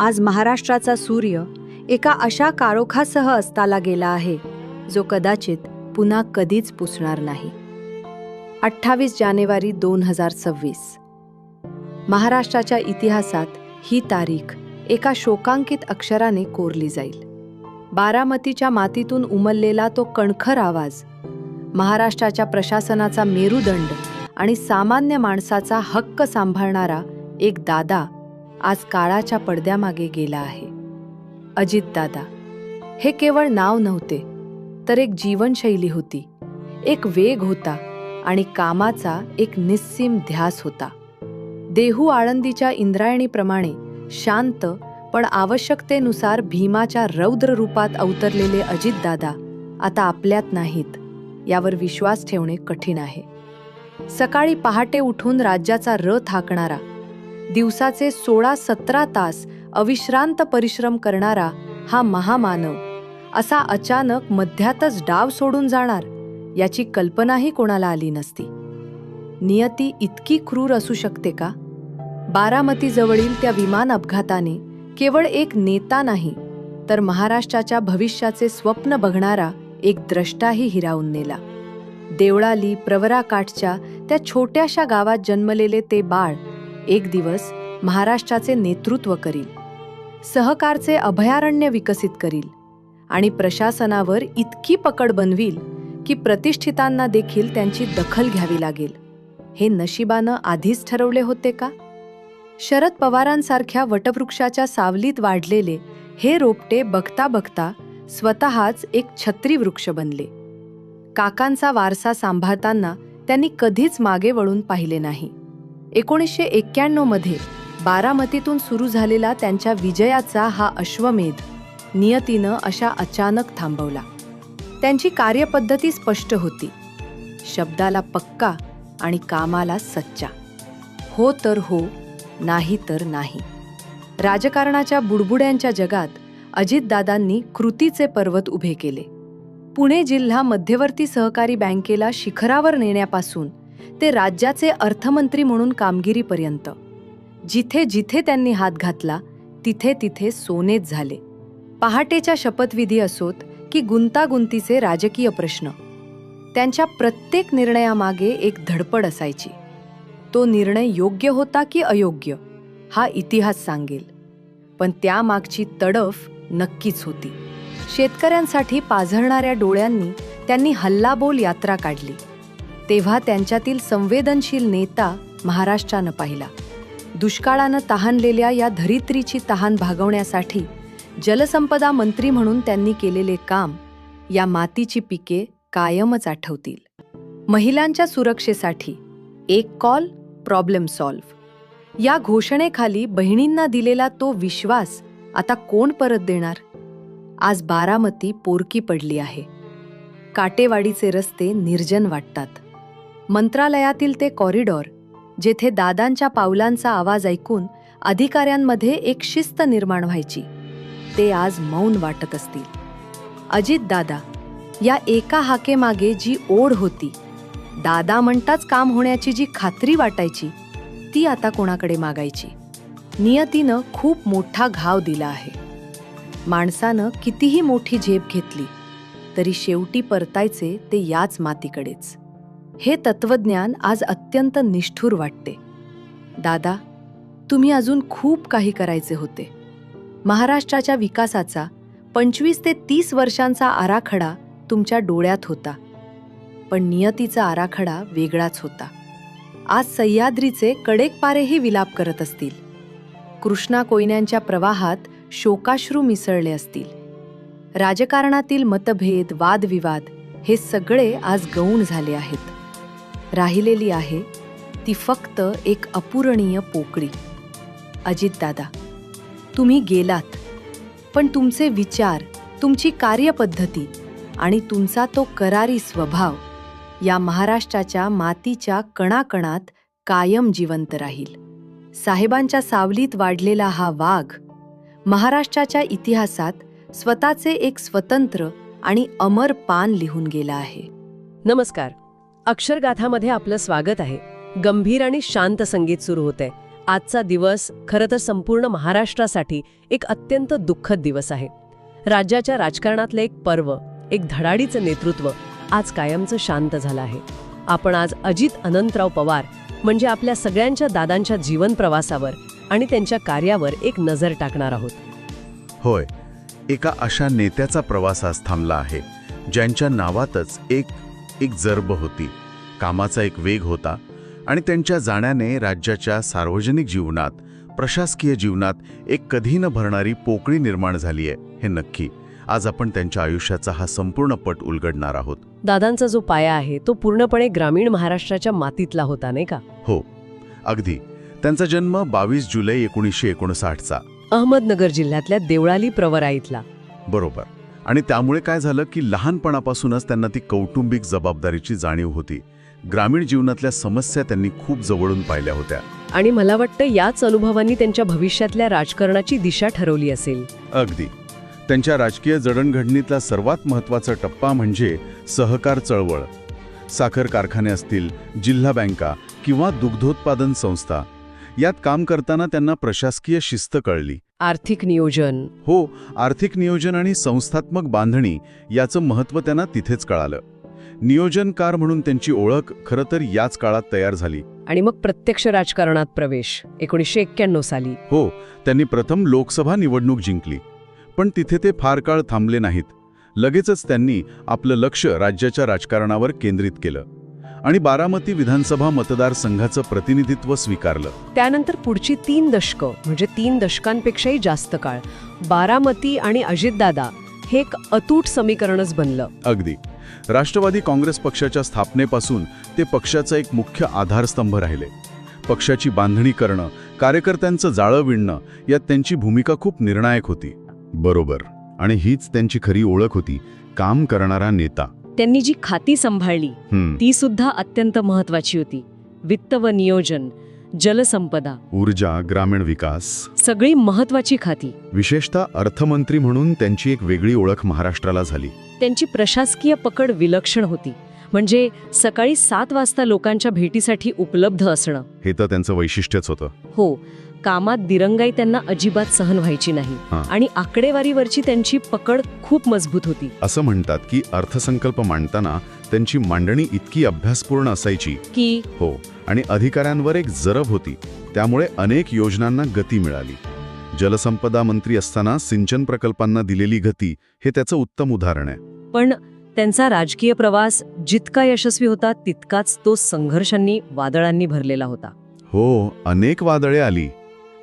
आज महाराष्ट्राचा सूर्य एका अशा कारोखासह अस्ताला गेला आहे जो कदाचित पुन्हा कधीच पुसणार नाही. अठ्ठावीस जानेवारी दोन हजार सव्वीस. महाराष्ट्राच्या इतिहासात ही तारीख एका शोकांकित अक्षराने कोरली जाईल. बारामतीच्या मातीतून उमललेला तो कणखर आवाज महाराष्ट्राच्या प्रशासनाचा मेरुदंड आणि सामान्य माणसाचा हक्क सांभाळणारा एक दादा आज काळाच्या पडद्यामागे गेला आहे. अजितदादा हे केवळ नाव नव्हते तर एक जीवनशैली होती. एक वेग होता आणि कामाचा एक निस्सीम ध्यास होता. देहू आळंदीच्या इंद्रायणीप्रमाणे शांत पण आवश्यकतेनुसार भीमाच्या रौद्र रूपात अवतरलेले अजितदादा आता आपल्यात नाहीत यावर विश्वास ठेवणे कठीण आहे. सकाळी पहाटे उठून राज्याचा रथ हाकणारा दिवसाचे सोळा सतरा तास अविश्रांत परिश्रम करणारा हा महामानव. असा अचानक मध्यातच डाव सोडून जाणार याची कल्पनाही कोणाला आली नसती. नियती इतकी क्रूर असू शकते का? बारामतीजवळील त्या विमान अपघाताने केवळ एक नेता नाही तर महाराष्ट्राच्या भविष्याचे स्वप्न बघणारा एक द्रष्टाही हिरावून नेला. देवळाली प्रवरा काठच्या त्या छोट्याशा गावात जन्मलेले ते बाळ एक दिवस महाराष्ट्राचे नेतृत्व करील. सहकारचे अभयारण्य विकसित करील. आणि प्रशासनावर इतकी पकड बनवील की प्रतिष्ठितांना देखील त्यांची दखल घ्यावी लागेल. हे नशिबानं आधीच ठरवले होते का? शरद पवारांसारख्या वटवृक्षाच्या सावलीत वाढलेले हे रोपटे बघता बघता स्वतःच एक छत्री वृक्ष बनले. काकांचा वारसा सांभाळताना त्यांनी कधीच मागे वळून पाहिले नाही. एकोणीसशे एक्क्याण्णवमध्ये बारामतीतून सुरू झालेला त्यांच्या विजयाचा हा अश्वमेध नियतीनं अशा अचानक थांबवला. त्यांची कार्यपद्धती स्पष्ट होती. शब्दाला पक्का आणि कामाला सच्चा. हो तर हो नाही तर नाही. राजकारणाच्या बुडबुड्यांच्या जगात अजितदादांनी कृतीचे पर्वत उभे केले. पुणे जिल्हा मध्यवर्ती सहकारी बँकेला शिखरावर नेण्यापासून ते राज्याचे अर्थमंत्री म्हणून कामगिरीपर्यंत. जिथे जिथे त्यांनी हात घातला तिथे तिथे सोनेच झाले. पहाटेच्या शपथविधी असोत की गुंतागुंतीचे राजकीय प्रश्न. त्यांच्या प्रत्येक निर्णयामागे एक धडपड असायची. तो निर्णय योग्य होता की अयोग्य हा इतिहास सांगेल. पण त्यामागची तडफ नक्कीच होती. शेतकऱ्यांसाठी पाझरणाऱ्या डोळ्यांनी त्यांनी हल्लाबोल यात्रा काढली. तेव्हा त्यांच्यातील संवेदनशील नेता महाराष्ट्रानं पाहिला. दुष्काळानं तहानलेल्या या धरित्रीची तहान भागवण्यासाठी जलसंपदा मंत्री म्हणून त्यांनी केलेले काम या मातीची पिके कायमच आठवतील. महिलांच्या सुरक्षेसाठी एक कॉल प्रॉब्लेम सॉल्व्ह. या घोषणेखाली बहिणींना दिलेला तो विश्वास आता कोण परत देणार? आज बारामती पोरकी पडली आहे. काटेवाडीचे रस्ते निर्जन वाटतात. मंत्रालयातील ते कॉरिडॉर जेथे दादांच्या पावलांचा आवाज ऐकून अधिकाऱ्यांमध्ये एक शिस्त निर्माण व्हायची. ते आज मौन वाटत असतील. अजित दादा या एका हाकेमागे जी ओढ होती दादा म्हणताच काम होण्याची जी खात्री वाटायची ती आता कोणाकडे मागायची? नियतीनं खूप मोठा घाव दिला आहे. माणसानं कितीही मोठी झेप घेतली तरी शेवटी परतायचे ते याच मातीकडेच. हे तत्वज्ञान आज अत्यंत निष्ठुर वाटते. दादा तुम्ही अजून खूप काही करायचे होते. महाराष्ट्राच्या विकासाचा पंचवीस ते तीस वर्षांचा आराखडा तुमच्या डोळ्यात होता. पण नियतीचा आराखडा वेगळाच होता. आज सह्याद्रीचे कडेकपारेही विलाप करत असतील. कृष्णा कोयन्यांच्या प्रवाहात शोकाश्रू मिसळले असतील. राजकारणातील मतभेद वादविवाद हे सगळे आज गौण झाले आहेत. राहिलेली आहे ती फक्त एक अपूरणीय पोकळी. अजितदादा तुम्ही गेलात पण तुमचे विचार तुमची कार्यपद्धती आणि तुमचा तो करारी स्वभाव या महाराष्ट्राच्या मातीच्या कणाकणात कायम जिवंत राहील. साहेबांच्या सावलीत वाढलेला हा वाघ महाराष्ट्राच्या इतिहासात स्वतःचे एक स्वतंत्र आणि अमर पान लिहून गेला आहे. नमस्कार. अक्षरगाथामध्ये आपलं स्वागत आहे. गंभीर आणि शांत संगीत सुरू होते आजचा दिवस खरं तर संपूर्ण महाराष्ट्रासाठी एक अत्यंत दुःखद दिवस आहे. राज्याच्या राजकारणातलं एक पर्व एक धडाडीचं नेतृत्व आज कायमचं शांत झालं आहे. आपण आज अजित अनंतराव पवार म्हणजे आपल्या सगळ्यांच्या दादांच्या जीवन प्रवासावर आणि त्यांच्या कार्यावर एक नजर टाकणार आहोत. होय एका अशा नेत्याचा प्रवास आज थांबला आहे ज्यांच्या नावातच एक एक जर्ब होती. कामाचा एक वेग होता आणि त्यांच्या जाण्याने राज्याच्या सार्वजनिक जीवनात प्रशासकीय जीवनात एक कधी न भरणारी पोकळी निर्माण झाली आहे हे नक्की. आज आपण त्यांच्या आयुष्याचा हा संपूर्ण पट उलगडणार आहोत. दादांचा जो पाया आहे तो पूर्णपणे ग्रामीण महाराष्ट्राच्या मातीतला होता नाही का? हो. अगदी. त्यांचा जन्म बावीस जुलै एकोणीसशे एकोणसाठचा. अहमदनगर जिल्ह्यातल्या देवळाली प्रवरा इथला बरोबर. आणि त्यामुळे काय झालं की लहानपणापासूनच त्यांना ती कौटुंबिक जबाबदारीची जाणीव होती. ग्रामीण जीवनातल्या समस्या त्यांनी खूप जवळून पाहिल्या होत्या. आणि मला वाटतं याच अनुभवांनी त्यांच्या भविष्यातल्या राजकारणाची दिशा ठरवली असेल. अगदी. त्यांच्या राजकीय जडणघडणीतला सर्वात महत्त्वाचा टप्पा म्हणजे सहकार चळवळ. साखर कारखाने असतील जिल्हा बँका किंवा दुग्धोत्पादन संस्था. यात काम करताना त्यांना प्रशासकीय शिस्त कळली. आर्थिक नियोजन. हो आर्थिक नियोजन आणि संस्थात्मक बांधणी याचं महत्त्व त्यांना तिथेच कळालं. नियोजनकार म्हणून त्यांची ओळख खरं तर याच काळात तयार झाली. आणि मग प्रत्यक्ष राजकारणात प्रवेश एकोणीसशे एक्क्याण्णव साली. हो त्यांनी प्रथम लोकसभा निवडणूक जिंकली. पण तिथे ते फार काळ थांबले नाहीत. लगेचच त्यांनी आपलं लक्ष राज्याच्या राजकारणावर केंद्रित केलं. आणि बारामती विधानसभा मतदारसंघाचं प्रतिनिधित्व स्वीकारलं. त्यानंतर पुढची तीन दशकं म्हणजे तीन दशकांपेक्षाही जास्त काळ बारामती आणि अजितदादा हे एक अतूट समीकरणच बनलं. अगदी. राष्ट्रवादी काँग्रेस पक्षाच्या स्थापनेपासून ते पक्षाचा एक मुख्य आधारस्तंभ राहिले. पक्षाची बांधणी करणं कार्यकर्त्यांचं जाळं विणणं यात त्यांची भूमिका खूप निर्णायक होती. बरोबर. आणि हीच त्यांची खरी ओळख होती काम करणारा नेता. त्यांनी जी खाती सांभाळली ती सुद्धा अत्यंत महत्वाची होती. वित्त व नियोजन जलसंपदा. ऊर्जा ग्रामीण विकास. सगळी महत्वाची खाती. विशेषतः अर्थमंत्री म्हणून त्यांची एक वेगळी ओळख महाराष्ट्राला झाली. त्यांची प्रशासकीय पकड विलक्षण होती. म्हणजे सकाळी सात वाजता लोकांच्या भेटीसाठी उपलब्ध असणं. हे तर त्यांचं वैशिष्ट्यच होतं. हो कामात दिरंगाई त्यांना अजिबात सहन व्हायची नाही हां. आणि आकडेवारीवरची त्यांची पकड खूप मजबूत होती. असं म्हणतात की अर्थसंकल्प मांडताना त्यांची मांडणी इतकी अभ्यासपूर्ण असायची. की? हो आणि अधिकाऱ्यांवर एक जरब होती. त्यामुळे अनेक योजनांना गती मिळाली. जलसंपदा मंत्री असताना सिंचन प्रकल्पांना दिलेली गती हे त्याचं उत्तम उदाहरण आहे. पण त्यांचा राजकीय प्रवास जितका यशस्वी होता तितकाच तो संघर्षांनी वादळांनी भरलेला होता. हो अनेक वादळे आली.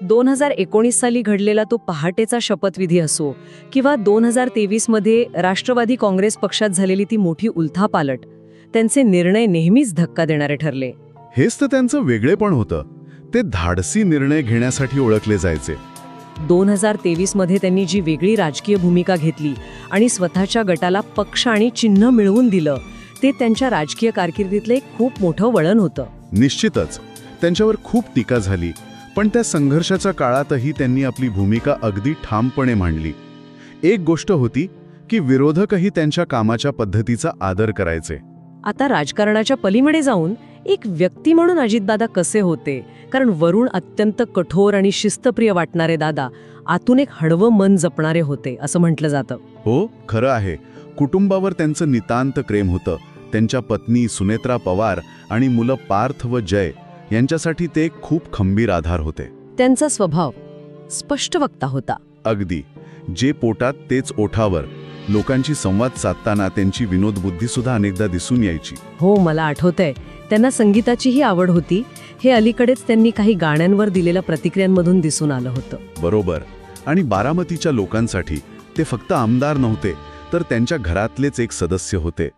दोन हजार एकोणीस साली घडलेला तो पहाटेचा शपथविधी असो किंवा दोन हजार तेवीसमध्ये राष्ट्रवादी काँग्रेस पक्षात झालेली ती मोठी उलथापालट त्यांचे निर्णय नेहमीच धक्का देणारे ठरले. हेच तर त्यांचं वेगळेपण होतं. ते धाडसी निर्णय घेण्यासाठी ओळखले जायचे. दोन हजार तेवीसमध्ये त्यांनी जी वेगळी राजकीय भूमिका घेतली आणि स्वतःच्या गटाला पक्ष आणि चिन्ह मिळवून दिलं ते त्यांच्या राजकीय कारकिर्दीतलं एक खूप मोठं वळण होतं. निश्चितच त्यांच्यावर खूप टीका झाली पण त्या संघर्षाच्या काळातही त्यांनी आपली भूमिका अगदी ठामपणे मांडली. एक गोष्ट होती की विरोधकही त्यांच्या कामाच्या पद्धतीचा आदर करायचे. आता राजकारणाच्या पलीकडे जाऊन एक व्यक्ती म्हणून अजितदादा कसे होते? कारण वरुण अत्यंत कठोर आणि शिस्तप्रिय वाटणारे दादा आतून एक हळवं मन जपणारे होते असं म्हटलं जातं. हो खरं आहे. कुटुंबावर त्यांचं नितांत प्रेम होतं. त्यांच्या पत्नी सुनेत्रा पवार आणि मुलं पार्थ व जय यांच्यासाठी ते खूप खंबीर आधार होते. त्यांचा स्वभाव स्पष्ट वक्ता होता. अगदी. जे पोटात तेच ओठावर लोकांची संवाद साधताना त्यांची विनोदबुद्धी सुद्धा अनेकदा दिसून यायची. हो मला आठवतंय. त्यांना संगीताचीही आवड होती. हे अलीकडेच त्यांनी काही गाण्यांवर दिलेल्या प्रतिक्रियांमधून दिसून आलं होतं. बरोबर. आणि बारामतीच्या लोकांसाठी ते फक्त आमदार नव्हते तर त्यांच्या घरातलेच एक सदस्य होते.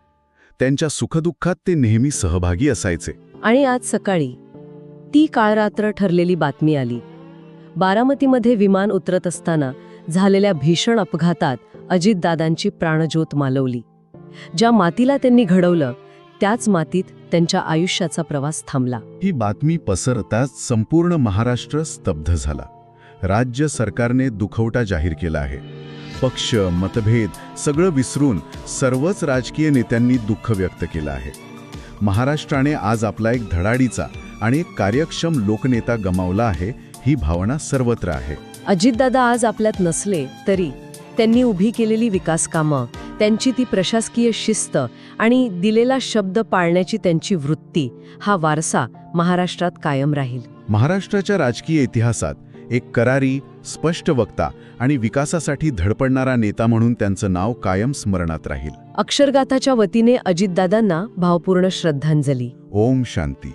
त्यांच्या सुखदुःखात ते नेहमी सहभागी असायचे. आणि आज सकाळी ती काळरात्र ठरलेली बातमी आली. बारामतीमध्ये विमान उतरत असताना झालेल्या भीषण अपघातात अजितदादांची प्राणज्योत मालवली. ज्या मातीला त्यांनी घडवलं त्याच मातीत त्यांच्या आयुष्याचा प्रवास थांबला. ही बातमी पसरताच संपूर्ण महाराष्ट्र स्तब्ध झाला. राज्य सरकारने दुखवटा जाहीर केला आहे. पक्ष मतभेद सगळं विसरून सर्वच राजकीय नेत्यांनी दुःख व्यक्त केलं आहे. महाराष्ट्राने आज आपला एक धडाडीचा आणि एक कार्यक्षम लोकनेता गमावला आहे ही भावना सर्वत्र आहे. अजितदादा आज आपल्यात नसले तरी त्यांनी उभी केलेली विकास कामं त्यांची ती प्रशासकीय शिस्त आणि दिलेला शब्द पाळण्याची त्यांची वृत्ती हा वारसा महाराष्ट्रात कायम राहील. महाराष्ट्राच्या राजकीय इतिहासात एक करारी स्पष्ट वक्ता आणि विकासासाठी धडपडणारा नेता म्हणून त्यांचं नाव कायम स्मरणात राहील. अक्षरगाथाच्या वतीने अजितदादांना भावपूर्ण श्रद्धांजली. ओम शांती.